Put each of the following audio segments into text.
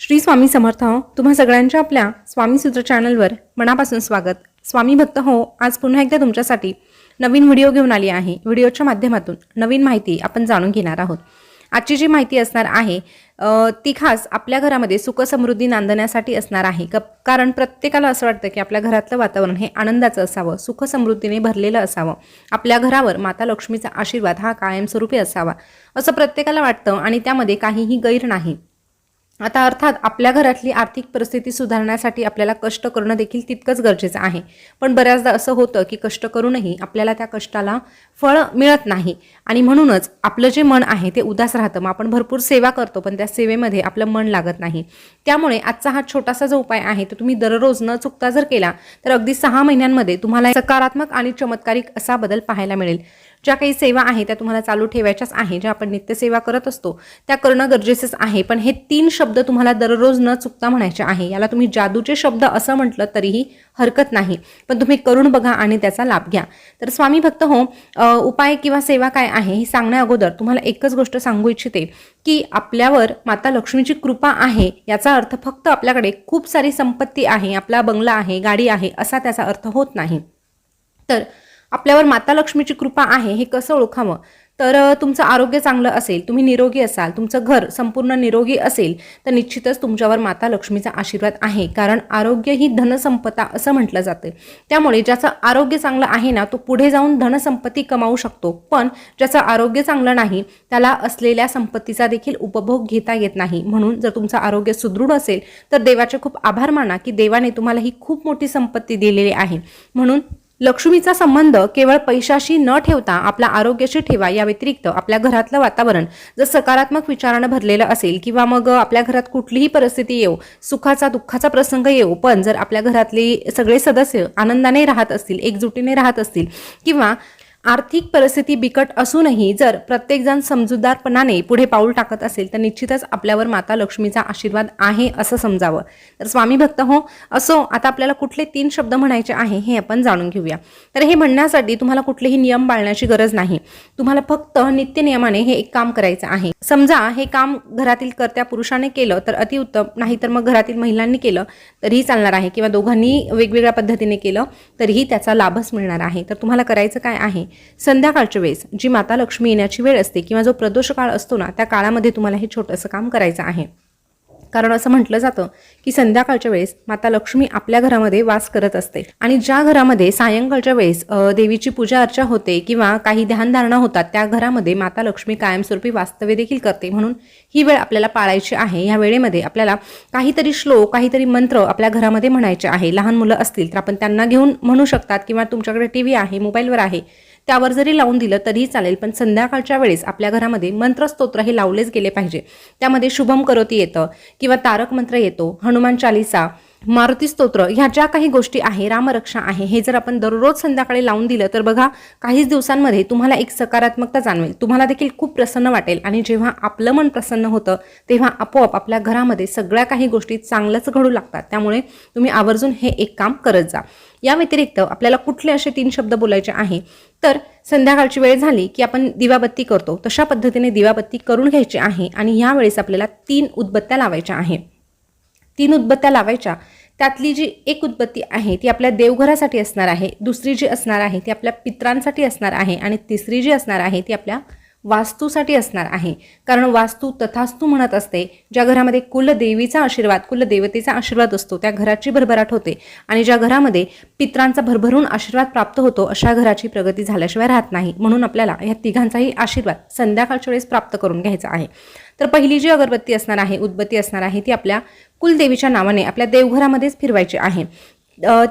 श्री स्वामी समर्थ हो. तुम्हा सगळ्यांच्या आपल्या स्वामी सूत्र चॅनलवर मनापासून स्वागत. स्वामी भक्त हो आज पुन्हा एकदा तुमच्यासाठी नवीन व्हिडिओ घेऊन आली आहे. व्हिडिओच्या माध्यमातून नवीन माहिती आपण जाणून घेणार आहोत. आजची जी माहिती असणार आहे ती खास आपल्या घरामध्ये सुखसमृद्धी नांदण्यासाठी असणार आहे. क कारण प्रत्येकाला असं वाटतं की आपल्या घरातलं वातावरण हे आनंदाचं असावं सुखसमृद्धीने भरलेलं असावं. आपल्या घरावर माता लक्ष्मीचा आशीर्वाद हा कायमस्वरूपी असावा असं प्रत्येकाला वाटतं आणि त्यामध्ये काहीही गैर नाही. आता अर्थात आपल्या घरातली आर्थिक परिस्थिती सुधारण्यासाठी आपल्याला कष्ट करणं देखील तितकंच गरजेचं आहे. पण बऱ्याचदा असं होतं की कष्ट करूनही आपल्याला त्या कष्टाला फळ मिळत नाही. आणि म्हणूनच आपलं जे मन आहे ते उदास राहतं. मग आपण भरपूर सेवा करतो पण त्या सेवेमध्ये आपलं मन लागत नाही. त्यामुळे आजचा हा छोटासा जो उपाय आहे तो तुम्ही दररोज न चुकता जर केला तर अगदी सहा महिन्यांमध्ये तुम्हाला सकारात्मक आणि चमत्कारिक असा बदल पाहायला मिळेल. ज्या काही सेवा आहे त्या तुम्हाला चालू ठेवायच्याच आहे ज्या आपण नित्यसेवा करत असतो त्या करणं गरजेचंच आहे. पण हे तीन शब्द तुम्हाला दररोज न चुकता म्हणायचे आहे. याला तुम्ही जादूचे शब्द असं म्हटलं तरीही हरकत नाही. पण तुम्ही करून बघा आणि त्याचा लाभ घ्या. तर स्वामी भक्त हो उपाय किंवा सेवा काय आहे हे सांगण्या अगोदर तुम्हाला एकच गोष्ट सांगू इच्छिते की आपल्यावर माता लक्ष्मीची कृपा आहे याचा अर्थ फक्त आपल्याकडे खूप सारी संपत्ती आहे आपला बंगला आहे गाडी आहे असा त्याचा अर्थ होत नाही. तर आपल्यावर माता लक्ष्मीची कृपा आहे हे कसं ओळखावं? तर तुमचं आरोग्य चांगलं असेल तुम्ही निरोगी असाल तुमचं घर संपूर्ण निरोगी असेल तर निश्चितच तुमच्यावर माता लक्ष्मीचा आशीर्वाद आहे कारण आरोग्य ही धनसंपदा असं म्हटलं जातं. त्यामुळे ज्याचं आरोग्य चांगलं आहे ना तो पुढे जाऊन धनसंपत्ती कमावू शकतो. पण ज्याचं आरोग्य चांगलं नाही त्याला असलेल्या संपत्तीचा देखील उपभोग घेता येत नाही. म्हणून जर तुमचं आरोग्य सुदृढ असेल तर देवाचे खूप आभार माना की देवाने तुम्हाला ही खूप मोठी संपत्ती दिलेली आहे. म्हणून लक्ष्मीचा संबंध केवळ पैशाशी न ठेवता आपल्या आरोग्याशी ठेवा या व्यतिरिक्त आपल्या घरातलं वातावरण जर सकारात्मक विचारानं भरलेलं असेल किंवा मग आपल्या घरात कुठलीही परिस्थिती येऊ सुखाचा दुःखाचा प्रसंग येऊ पण जर आपल्या घरातले सगळे सदस्य आनंदाने राहत असतील एकजुटीने राहत असतील किंवा आर्थिक परिस्थिती बिकट असूनही जर प्रत्येकजण समजूतदारपणाने पुढे पाऊल टाकत असेल तर निश्चितच आपल्यावर माता लक्ष्मीचा आशीर्वाद आहे असं समजावं. तर स्वामी भक्त हो असो आता आपल्याला कुठले तीन शब्द म्हणायचे आहे हे आपण जाणून घेऊया. तर हे म्हणण्यासाठी तुम्हाला कुठलेही नियम पाळण्याची गरज नाही. तुम्हाला फक्त नित्य नियमाने हे एक काम करायचं आहे. समजा हे काम घरातील कर्त्या पुरुषाने केलं तर अतिउत्तम नाही तर मग घरातील महिलांनी केलं तरीही चालणार आहे. किंवा दोघांनी वेगवेगळ्या पद्धतीने केलं तरीही त्याचा लाभच मिळणार आहे. तर तुम्हाला करायचं काय आहे? संध्याकाळच्या वेळेस जी माता लक्ष्मी येण्याची वेळ असते किंवा जो प्रदोष काळ असतो ना त्या काळामध्ये तुम्हाला हे छोटंसं काम करायचं आहे. कारण असं म्हटलं जातं की संध्याकाळच्या वेळेस माता लक्ष्मी आपल्या घरामध्ये वास करत असते. आणि ज्या घरामध्ये सायंकाळच्या वेळेस देवीची पूजा अर्चा होते किंवा काही ध्यानधारणा होतात त्या घरामध्ये माता लक्ष्मी कायमस्वरूपी वास्तव्य देखील करते. म्हणून ही वेळ आपल्याला पाळायची आहे. ह्या वेळेमध्ये आपल्याला काहीतरी श्लोक काहीतरी मंत्र आपल्या घरामध्ये म्हणायचे आहे. लहान मुलं असतील तर आपण त्यांना घेऊन म्हणू शकतात किंवा तुमच्याकडे टी व्ही आहे मोबाईलवर आहे. त्यावर जरी लावून दिलं तरीही चालेल पण संध्याकाळच्या वेळेस आपल्या घरामध्ये मंत्रस्तोत्र हे लावलेच गेले पाहिजे. त्यामध्ये शुभम करोती येतं किंवा तारक मंत्र येतो हनुमान चालिसा मारुती स्तोत्र ह्या ज्या काही गोष्टी आहे रामरक्षा आहे हे जर आपण दररोज संध्याकाळी लावून दिलं तर बघा काहीच दिवसांमध्ये तुम्हाला एक सकारात्मकता जाणवेल. तुम्हाला देखील खूप प्रसन्न वाटेल. आणि जेव्हा आपलं मन प्रसन्न होतं तेव्हा आपोआप आपल्या घरामध्ये सगळ्या काही गोष्टी चांगलंच घडू लागतात. त्यामुळे तुम्ही आवर्जून हे एक काम करत जा. या व्यतिरिक्त आपल्याला कुठले असे तीन शब्द बोलायचे आहे? तर संध्याकाळची वेळ झाली की आपण दिवाबत्ती करतो. तशा पद्धतीने दिवाबत्ती करून घ्यायची आहे आणि यावेळेस आपल्याला तीन उदबत्त्या लावायच्या आहे तीन उदबत्त्या लावायच्या. त्यातली जी एक उदबत्ती आहे ती आपल्या देवघरासाठी असणार आहे दुसरी जी असणार आहे ती आपल्या पित्रांसाठी असणार आहे आणि तिसरी जी असणार आहे ती आपल्या वास्तूसाठी असणार आहे. कारण वास्तू तथास्तू म्हणत असते ज्या घरामध्ये कुलदेवीचा आशीर्वाद कुलदेवतेचा आशीर्वाद असतो त्या घराची भरभराट होते. आणि ज्या घरामध्ये पित्रांचा भरभरून आशीर्वाद प्राप्त होतो अशा घराची प्रगती झाल्याशिवाय राहत नाही. म्हणून आपल्याला या तिघांचाही आशीर्वाद संध्याकाळच्या वेळेस प्राप्त करून घ्यायचा आहे. तर पहिली जी अगरबत्ती असणार आहे उदबत्ती असणार आहे ती आपल्या कुलदेवीच्या नावाने आपल्या देवघरामध्येच फिरवायची आहे.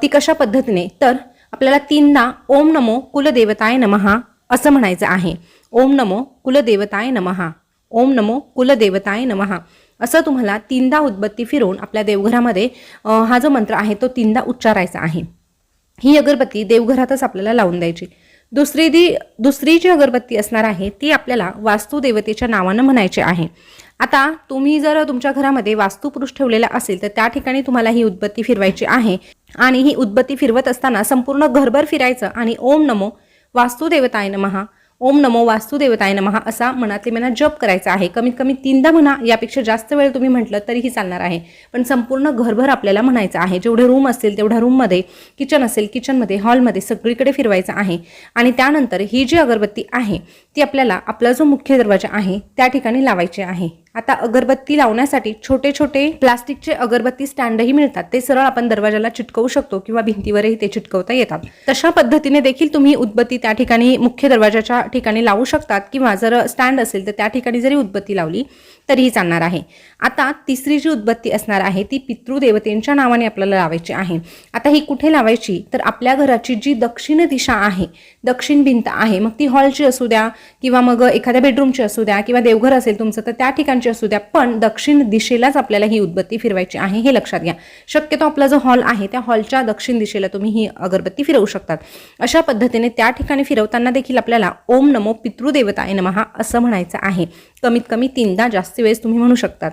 ती कशा पद्धतीने? तर आपल्याला तीनदा ओम नमो कुलदेवताय नमहा असं म्हणायचं आहे. ओम नमो कुलदेवताय नमहा. ओम नमो कुलदेवताय नमहा. असं तुम्हाला तीनदा उदबत्ती फिरवून आपल्या देवघरामध्ये हा जो मंत्र आहे तो तीनदा उच्चारायचा आहे. ही अगरबत्ती देवघरातच आपल्याला लावून द्यायची. दुसरी दी दुसरी जी अगरबत्ती असणार आहे ती आपल्याला वास्तुदेवतेच्या नावानं म्हणायची आहे. आता तुम्ही जर तुमच्या घरामध्ये वास्तुपुरुष ठेवलेला असेल तर त्या ठिकाणी तुम्हाला ही उदबत्ती फिरवायची आहे. आणि ही उदबत्ती फिरवत असताना संपूर्ण घरभर फिरायचं आणि ओम नमो वास्तुदेवताय नमहा ओम नमो वास्तुदेवताय नमहा असा मनातले मना जप करायचा आहे. कमीत कमी तीनदा म्हणा यापेक्षा जास्त वेळ तुम्ही म्हटलं तरीही चालणार आहे. पण संपूर्ण घरभर आपल्याला म्हणायचं आहे. जेवढे रूम असतील तेवढ्या रूममध्ये किचन असेल किचनमध्ये हॉलमध्ये सगळीकडे फिरवायचं आहे. आणि त्यानंतर ही जी अगरबत्ती आहे ती आपल्याला आपला जो मुख्य दरवाजा आहे त्या ठिकाणी लावायची आहे. आता अगरबत्ती लावण्यासाठी छोटे छोटे प्लास्टिकचे अगरबत्ती स्टँडही मिळतात. ते सरळ आपण दरवाजाला चिटकवू शकतो किंवा भिंतीवरही ते चिटकवता येतात. तशा पद्धतीने देखील तुम्ही उदबत्ती त्या ठिकाणी मुख्य दरवाजाच्या ठिकाणी लावू शकतात किंवा जर स्टँड असेल तर त्या ठिकाणी जरी उदबत्ती लावली तरीही चालणार आहे. आता तिसरी जी उदबत्ती असणार आहे ती पितृदेवतेंच्या नावाने आपल्याला लावायची आहे. आता ही कुठे लावायची? तर आपल्या घराची जी दक्षिण दिशा आहे दक्षिण भिंत आहे मग ती हॉलची असू द्या किंवा मग एखाद्या बेडरूमची असू द्या किंवा देवघर असेल तुमचं तर त्या ठिकाणी ठिकाणची असू द्या पण दक्षिण दिशेलाच आपल्याला ही उदबत्ती फिरवायची आहे हे लक्षात घ्या. शक्यतो आपला जो हॉल आहे त्या हॉलच्या दक्षिण दिशेला तुम्ही ही अगरबत्ती फिरवू शकतात. अशा पद्धतीने त्या ठिकाणी फिरवताना देखील आपल्याला ओम नमो पितृदेवताय नमहा असं म्हणायचं आहे. कमीत कमी तीनदा जास्त वेळेस तुम्ही म्हणू शकतात.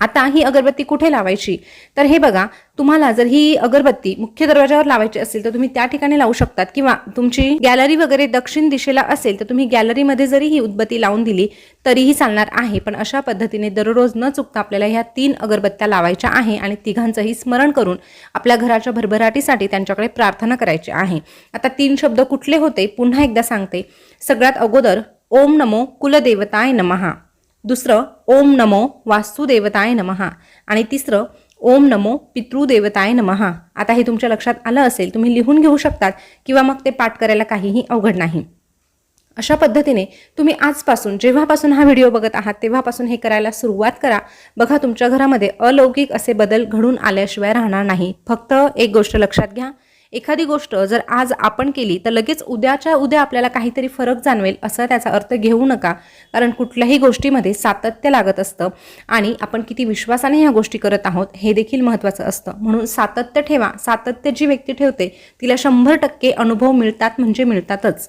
आता ही अगरबत्ती कुठे लावायची? तर हे बघा तुम्हाला जर ही अगरबत्ती मुख्य दरवाजावर लावायची असेल तर तुम्ही त्या ठिकाणी लावू शकतात. किंवा तुमची गॅलरी वगैरे दक्षिण दिशेला असेल तर तुम्ही गॅलरीमध्ये जरी ही उदबत्ती लावून दिली तरीही चालणार आहे. पण अशा पद्धतीने दररोज न चुकता आपल्याला ह्या तीन अगरबत्त्या लावायच्या आहे आणि तिघांचंही स्मरण करून आपल्या घराच्या भरभराटीसाठी त्यांच्याकडे प्रार्थना करायची आहे. आता तीन शब्द कुठले होते? पुन्हा एकदा सांगते. सगळ्यात अगोदर ओम नमो कुलदेवताय नमहा दुसरं ओम नमो वास्तुदेवताय नमहा. आणि तिसरं ओम नमो पितृदेवताय नमहा. आता हे तुमच्या लक्षात आलं असेल तुम्ही लिहून घेऊ शकतात किंवा मग ते पाठ करायला काहीही अवघड नाही. अशा पद्धतीने तुम्ही आजपासून जेव्हापासून हा व्हिडिओ बघत आहात तेव्हापासून हे करायला सुरुवात करा. बघा तुमच्या घरामध्ये अलौकिक असे बदल घडून आल्याशिवाय राहणार नाही. फक्त एक गोष्ट लक्षात घ्या एखादी गोष्ट जर आज आपण केली तर लगेच उद्याच्या उद्या आपल्याला काहीतरी फरक जाणवेल असा त्याचा अर्थ घेऊ नका. कारण कुठल्याही गोष्टीमध्ये सातत्य लागत असतं आणि आपण किती विश्वासाने ह्या गोष्टी करत आहोत हे देखील महत्त्वाचं असतं. म्हणून सातत्य ठेवा. सातत्य जी व्यक्ती ठेवते तिला शंभर टक्के अनुभव मिळतात म्हणजे मिळतातच.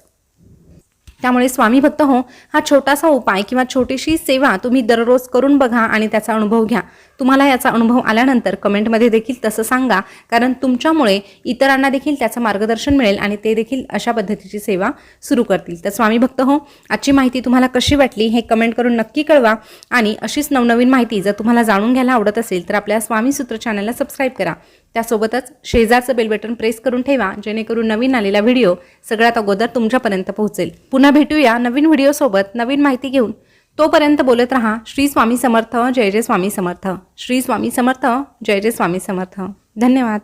त्यामुळे स्वामी भक्त हो हा छोटासा उपाय किंवा छोटीशी सेवा तुम्ही दररोज करून बघा आणि त्याचा अनुभव घ्या. तुम्हाला याचा अनुभव आल्यानंतर कमेंटमध्ये देखील तसं सांगा कारण तुमच्यामुळे इतरांना देखील त्याचं मार्गदर्शन मिळेल आणि ते देखील अशा पद्धतीची सेवा सुरू करतील. तर स्वामी भक्त हो आजची माहिती तुम्हाला कशी वाटली हे कमेंट करून नक्की कळवा आणि अशीच नवनवीन माहिती जर तुम्हाला जाणून घ्यायला आवडत असेल तर आपल्या स्वामी सूत्र चॅनलला सबस्क्राईब करा. त्यासोबतच शेजारचं बेलबटन प्रेस करून ठेवा जेणेकरून नवीन आलेला व्हिडिओ सगळ्यात अगोदर तुमच्यापर्यंत पोहोचेल. पुन्हा भेटूया नवीन व्हिडिओसोबत नवीन माहिती घेऊन. तोपर्यंत बोलत रहा श्री स्वामी समर्थ जय जय स्वामी समर्थ. श्री स्वामी समर्थ जय जय स्वामी समर्थ. धन्यवाद.